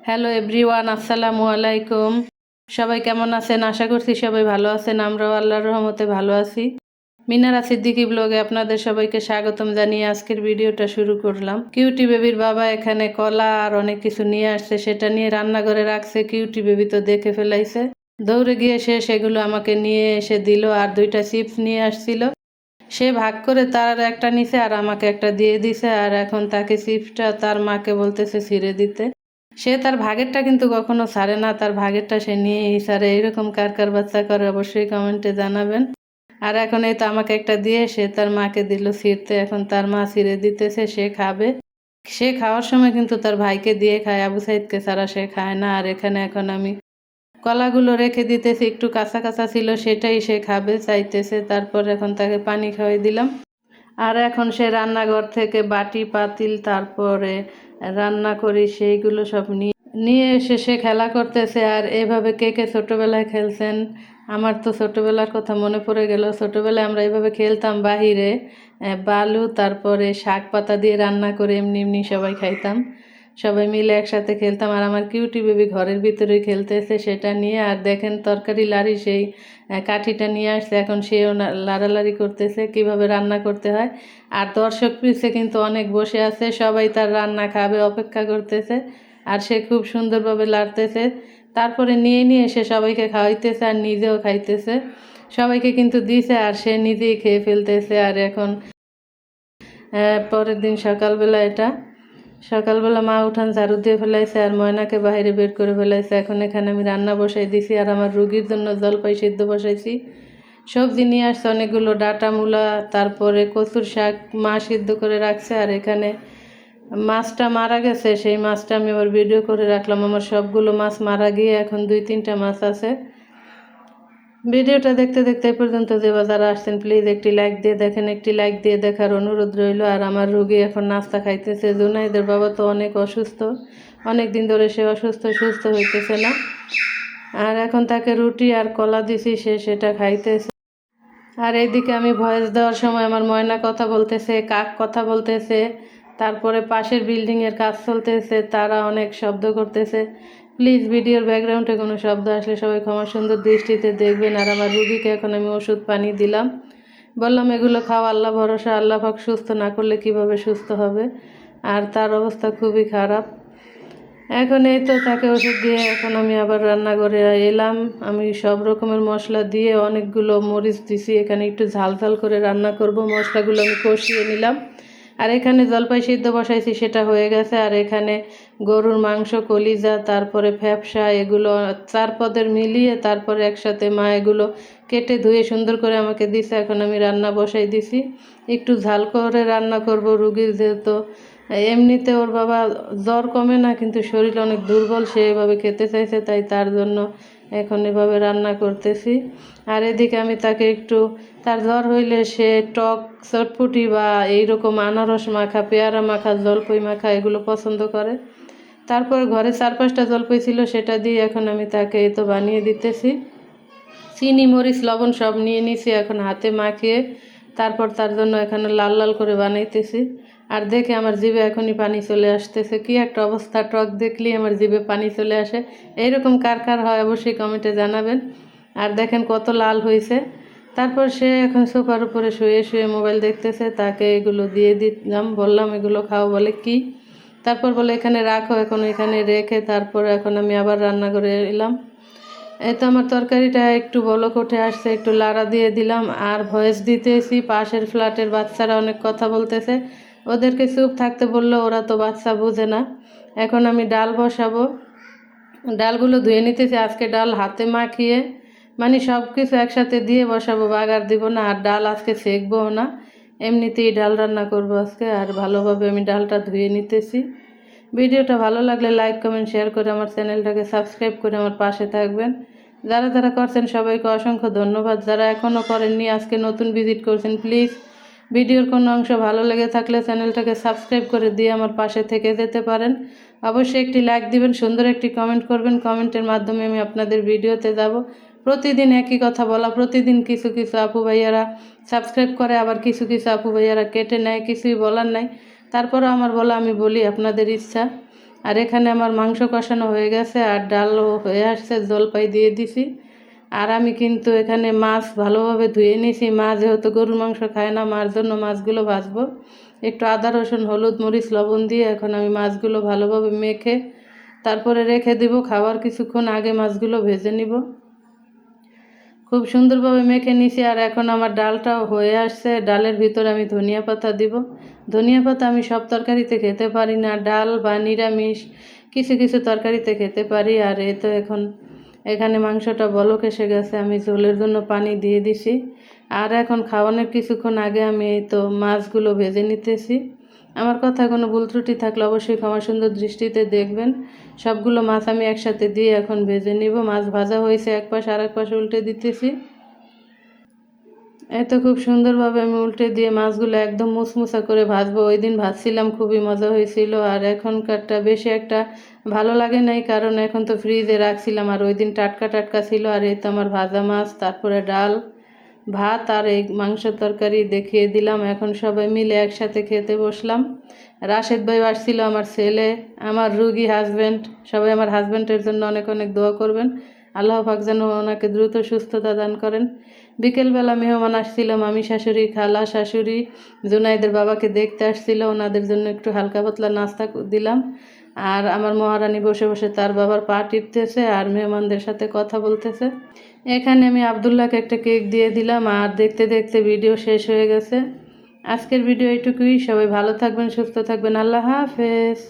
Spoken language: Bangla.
হ্যালো এভরিওয়ান আসসালামু আলাইকুম সবাই কেমন আছেন? আশা করছি সবাই ভালো আছেন। আমরাও আল্লাহর রহমতে ভালো আছি। মিনারা সিদ্দিকি ব্লগে আপনাদের সবাইকে স্বাগতম জানিয়ে আজকের ভিডিওটা শুরু করলাম। কিউটি বেবির বাবা এখানে কলা আর অনেক কিছু নিয়ে আসছে। সেটা নিয়ে রান্নাঘরে রাখছে। কিউটি বেবি তো দেখে ফেলাইছে। দৌড়ে গিয়ে সে সেগুলো আমাকে নিয়ে এসে দিল আর দুইটা চিপস নিয়ে আসছিল। সে ভাগ করে তার একটা নিছে আর আমাকে একটা দিয়ে দিছে। আর এখন তাকে চিপসটা তার মাকে বলতেছে ছিঁড়ে দিতে। সে তার ভাগেরটা কিন্তু কখনো ছাড়ে না, তার ভাগেরটা সে নিয়েই ছাড়ে। এরকম কার কার বাচ্চা করে অবশ্যই কমেন্টে জানাবেন। আর এখন এই তো আমাকে একটা দিয়ে সে তার মাকে দিল ছিঁড়তে। এখন তার মা ছিঁড়ে দিতেছে, সে খাবে। সে খাওয়ার সময় কিন্তু তার ভাইকে দিয়ে খায়, আবু সাইদকে ছাড়া সে খায় না। আর এখানে এখন আমি কলাগুলো রেখে দিতেছি, একটু কাঁচা কাঁচা ছিল সেটাই সে খাবে, চাইতেছে। তারপর এখন তাকে পানি খাওয়াই দিলাম। আর এখন সে রান্নাঘর থেকে বাটি, পাতিল, তারপরে রান্না করি, সেইগুলো সব নিয়ে নিয়ে এসে সে খেলা করতেছে। আর এভাবে কে কে ছোটোবেলায় খেলছেন? আমার তো ছোটোবেলার কথা মনে পড়ে গেল। ছোটোবেলায় আমরা এভাবে খেলতাম বাহিরে বালু, তারপরে শাক পাতা দিয়ে রান্না করে এমনি এমনি সবাই খাইতাম। সবাই মিলে একসাথে খেলতাম। আর আমার কিউটি বেবি ঘরের ভিতরে খেলতেছে সেটা নিয়ে। আর দেখেন তরকারি লাড়ি সেই কাঠিটা নিয়ে আসছে। এখন সেও লাড়ালাড়ি করতেছে, কীভাবে রান্না করতে হয়। আর দর্শক পিছে কিন্তু অনেক বসে আছে, সবাই তার রান্না খাবে, অপেক্ষা করতেছে। আর সে খুব সুন্দরভাবে লাড়তেছে। তারপরে নিয়ে নিয়ে সে সবাইকে খাওয়াইতেছে আর নিজেও খাইতেছে। সবাইকে কিন্তু দিছে আর সে নিজেই খেয়ে ফেলতেছে। আর এখন পরের দিন সকালবেলা এটা সকালবেলা মা উঠান ঝাড়ু দিয়ে ফেলাইছে আর ময়নাকে বাইরে বের করে ফেলাইছে। এখন এখানে আমি রান্না বসাই দিছি আর আমার রুগীর জন্য জলপাই সিদ্ধ বসাইছি। সবজি নিয়ে আসছে অনেকগুলো ডাটা মূলা, তারপরে কচুর শাক মা সিদ্ধ করে রাখছে আর এখানে মাছটা মারা গেছে। সেই মাছটা আমি আবার ভিডিও করে রাখলাম। আমার সবগুলো মাছ মারা গিয়ে এখন দুই তিনটা মাছ আছে। ভিডিওটা দেখতে দেখতে পর্যন্ত যে যারা আসছেন প্লিজ একটি লাইক দিয়ে দেখেন, একটি লাইক দিয়ে দেখার অনুরোধ রইল। আর আমার রুগী এখন নাস্তা খাইতেছে। জুনাইদের বাবা তো অনেক অসুস্থ। অনেক দিন ধরে সে অসুস্থ, সুস্থ হইতেছে না। আর এখন তাকে রুটি আর কলা দিছি, সে সেটা খাইতেছে। আর এইদিকে আমি ভয়েস দেওয়ার সময় আমার ময়না কথা বলতেছে, কাক কথা বলতেছে। তারপরে পাশের বিল্ডিংয়ের কাজ চলতেছে, তারা অনেক শব্দ করতেছে। প্লিজ ভিডিওর ব্যাকগ্রাউন্ডে কোনো শব্দ আসলে সবাই ক্ষমা সুন্দর দৃষ্টিতে দেখবেন। আর আমার রুগীকে এখন আমি ওষুধ পানি দিলাম। বললাম, এগুলো খাওয়া আল্লাহ ভরসা, আল্লাহ পাক সুস্থ না করলে কীভাবে সুস্থ হবে? আর তার অবস্থা খুবই খারাপ। এখন এই তো তাকে ওষুধ দিয়ে এখন আমি আবার রান্নাঘরে এলাম। আমি সব রকমের মশলা দিয়ে অনেকগুলো মরিচ দিছি। এখানে একটু ঝাল ঝাল করে রান্না করব। মশলাগুলো আমি কষিয়ে নিলাম। আর এখানে জলপাই সিদ্ধ বসাইছি, সেটা হয়ে গেছে। আর এখানে গরুর মাংস, কলিজা, তারপরে ফ্যাপসা, এগুলো চার পদের মিলিয়ে তারপরে একসাথে মা এগুলো কেটে ধুয়ে সুন্দর করে আমাকে দিছে। এখন আমি রান্না বসাই দিছি। একটু ঝাল করে রান্না করব। রুগীর যেহেতু এমনিতে ওর বাবা জ্বর কমে না, কিন্তু শরীর অনেক দুর্বল, সে এভাবে খেতে চাইছে, তাই তার জন্য এখন এভাবে রান্না করতেছি। আর এদিকে আমি তাকে একটু, তার জ্বর হইলে সে টক, চটপুটি বা এইরকম আনারস মাখা, পেয়ারা মাখা, জলপই মাখা এগুলো পছন্দ করে। তারপর ঘরে চার পাঁচটা জলপই ছিল, সেটা দিয়ে এখন আমি তাকে এই তো বানিয়ে দিতেছি। চিনি, মরিচ, লবণ সব নিয়ে নিছি এখন হাতে মাখিয়ে, তারপর তার জন্য এখানে লাল লাল করে বানাইতেছি। আর দেখে আমার জিভে এখনই পানি চলে আসতেছে। কি একটা অবস্থা, টক দেখলি আমার জিভে পানি চলে আসে। এইরকম কার কার হয় অবশ্যই কমেন্টে জানাবেন। আর দেখেন কত লাল হয়েছে তারপর সে এখন সোফার উপরে শুয়ে শুয়ে মোবাইল দেখতেছে, তাকে এগুলো দিয়ে দিলাম, বললাম, এগুলো খাও। বলে, কি? তারপর বলে, এখানে রাখো, এখন এখানে রেখে তারপর এখন আমি আবার রান্না করে এলাম। এই তো আমার তরকারিটা একটু বলক উঠে আসছে, একটু লাড়া দিয়ে দিলাম। আর ভয়েস দিতেছি, পাশের ফ্ল্যাটের বাচ্চারা অনেক কথা বলতেছে। ওদেরকে চুপ থাকতে বলল, ওরা তো বাচ্চা বোঝে না। এখন আমি ডাল বসাবো। ডালগুলো ধুয়ে নিতেছি, আজকে ডাল হাতে মাখিয়ে মানে সব কিছু একসাথে দিয়ে বসাবো, বাগার দিব না, আর ডাল আজকে সেকবো না। এমনিতেই ডাল রান্না করব আজকে, আর ভালোভাবে আমি ডালটা ধুয়ে নিতেছি। ভিডিওটা ভালো লাগলে লাইক, কমেন্ট, শেয়ার করে আমার চ্যানেলটাকে সাবস্ক্রাইব করে আমার পাশে থাকবেন। যারা যারা করছেন, সবাইকে অসংখ্য ধন্যবাদ। যারা এখনও করেননি, আজকে নতুন ভিজিট করছেন, প্লিজ ভিডিওর কোনো অংশ ভালো লেগে থাকলে চ্যানেলটাকে সাবস্ক্রাইব করে দিয়ে আমার পাশে থেকে যেতে পারেন। অবশ্যই একটি লাইক দিবেন, সুন্দর একটি কমেন্ট করবেন। কমেন্টের মাধ্যমে আমি আপনাদের ভিডিওতে যাব। প্রতিদিন একই কথা বলা, প্রতিদিন কিছু কিছু আপু ভাইয়ারা সাবস্ক্রাইব করে, আবার কিছু কিছু আপু ভাইয়ারা কেটে নেয়, কিছুই বলার নাই। তারপরও আমার বলা আমি বলি, আপনাদের ইচ্ছা। আর এখানে আমার মাংস কষানো হয়ে গেছে আর ডালও হয়ে আসছে, জলপাই দিয়ে দিছি। আর আমি কিন্তু এখানে মাছ ভালোভাবে ধুয়ে নিয়েছি মা যেহেতু গরুর মাংস খায় না, মার জন্য মাছগুলো ভাজবো। একটু আদা, রসুন, হলুদ, মরিচ, লবণ দিয়ে এখন আমি মাছগুলো ভালোভাবে মেখে তারপরে রেখে দিব। খাওয়ার কিছুক্ষণ আগে মাছগুলো ভেজে নিব। খুব সুন্দরভাবে মেখে নিছি আর এখন আমার ডালটাও হয়ে আসছে। ডালের ভিতরে আমি ধনিয়া পাতা দিব। ধনিয়া পাতা আমি সব তরকারিতে খেতে পারি না। ডাল বা নিরামিষ কিছু কিছু তরকারিতে খেতে পারি আর এ তো এখন এখানে মাংসটা বলক এসে গেছে, আমি ঝোলের জন্য পানি দিয়ে দিছি। আর এখন খাওয়ানোর কিছুক্ষণ আগে আমি এই তো মাছগুলো ভেজে নিতেছি। আমার কথা কোনো ভুল ত্রুটি থাকলে অবশ্যই ক্ষমা সুন্দর দৃষ্টিতে দেখবেন। সবগুলো মাছ আমি একসাথে দিয়ে এখন ভেজে নিব। মাছ ভাজা হয়েছে, এক পাশ আর এক পাশে উল্টে দিতেছি। এত খুব সুন্দরভাবে আমি উল্টে দিয়ে মাছগুলো একদম মুসমুসা করে ভাজবো। ওই দিন ভাজছিলাম, খুবই মজা হয়েছিল। আর এখনকারটা বেশি একটা ভালো লাগে নাই, কারণ এখন তো ফ্রিজে রাখছিলাম আর ওই দিন টাটকা টাটকা ছিল আর এই তো আমার ভাজা মাছ, তারপরে ডাল, ভাত আর এই মাংস তরকারি দেখিয়ে দিলাম। এখন সবাই মিলে একসাথে খেতে বসলাম। রাশেদ ভাই আসছিল, আমার ছেলে, আমার রুগী হাজব্যান্ড সবাই আমার হাজব্যান্ডের জন্য অনেক অনেক দোয়া করবেন। আল্লাহ পাক যেন ওনাকে দ্রুত সুস্থতা দান করেন। বিকেলবেলা মেহমান আসছিল, মামি শাশুড়ি, খালা শাশুড়ি, জুনাইদের বাবাকে দেখতে আসছিল, ওনাদের জন্য একটু হালকা পাতলা নাস্তা দিলাম। আর আমার মহারানী বসে বসে তার বাবার পা টিপতেছে আর মেহমানদের সাথে কথা বলতেছে। এখানে আমি আবদুল্লাহকে একটা কেক দিয়ে দিলাম আর দেখতে দেখতে ভিডিও শেষ হয়ে গেছে। আজকের ভিডিও এইটুকুই। সবাই ভালো থাকবেন, সুস্থ থাকবেন। আল্লাহ হাফেজ।